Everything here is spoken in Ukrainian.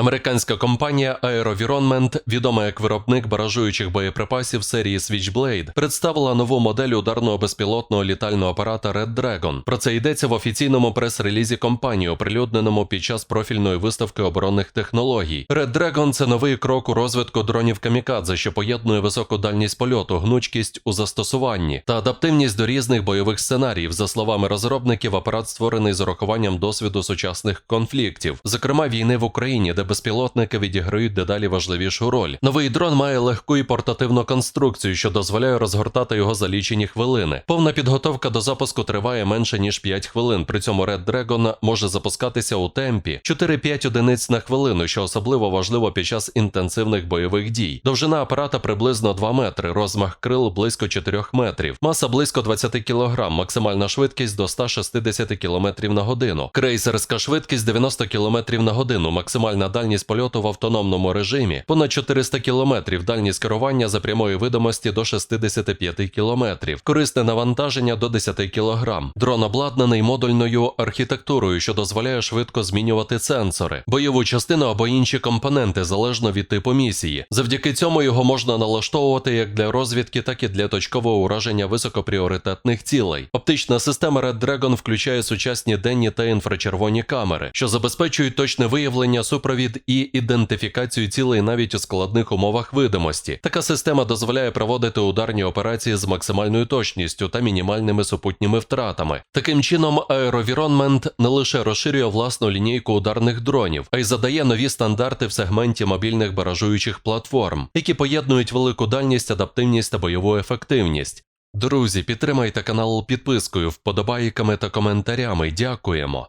Американська компанія Aerovironment, відома як виробник баражуючих боєприпасів серії Switchblade, представила нову модель ударного безпілотного літального апарата Red Dragon. Про це йдеться в офіційному прес-релізі компанії, оприлюдненому під час профільної виставки оборонних технологій. Red Dragon – це новий крок у розвитку дронів камікадзе, що поєднує високу дальність польоту, гнучкість у застосуванні та адаптивність до різних бойових сценаріїв. За словами розробників, апарат створений з урахуванням досвіду сучасних конфліктів, зокрема війни в Україні, де безпілотники відіграють дедалі важливішу роль. Новий дрон має легку і портативну конструкцію, що дозволяє розгортати його за лічені хвилини. Повна підготовка до запуску триває менше ніж 5 хвилин. При цьому Red Dragon може запускатися у темпі 4-5 одиниць на хвилину, що особливо важливо під час інтенсивних бойових дій. Довжина апарата приблизно 2 метри, розмах крил близько 4 метрів, маса близько 20 кг, максимальна швидкість до 160 км на годину. Крейсерська швидкість 90 км на годину, максимальна дальність польоту в автономному режимі, понад 400 км, дальність керування за прямої видимості до 65 км, корисне навантаження до 10 кг. Дрон обладнаний модульною архітектурою, що дозволяє швидко змінювати сенсори, бойову частину або інші компоненти залежно від типу місії. Завдяки цьому його можна налаштовувати як для розвідки, так і для точкового ураження високопріоритетних цілей. Оптична система Red Dragon включає сучасні денні та інфрачервоні камери, що забезпечують точне виявлення, супровід і ідентифікацію цілей навіть у складних умовах видимості. Така система дозволяє проводити ударні операції з максимальною точністю та мінімальними супутніми втратами. Таким чином, Aerovironment не лише розширює власну лінійку ударних дронів, а й задає нові стандарти в сегменті мобільних баражуючих платформ, які поєднують велику дальність, адаптивність та бойову ефективність. Друзі, підтримайте канал підпискою, вподобайками та коментарями. Дякуємо.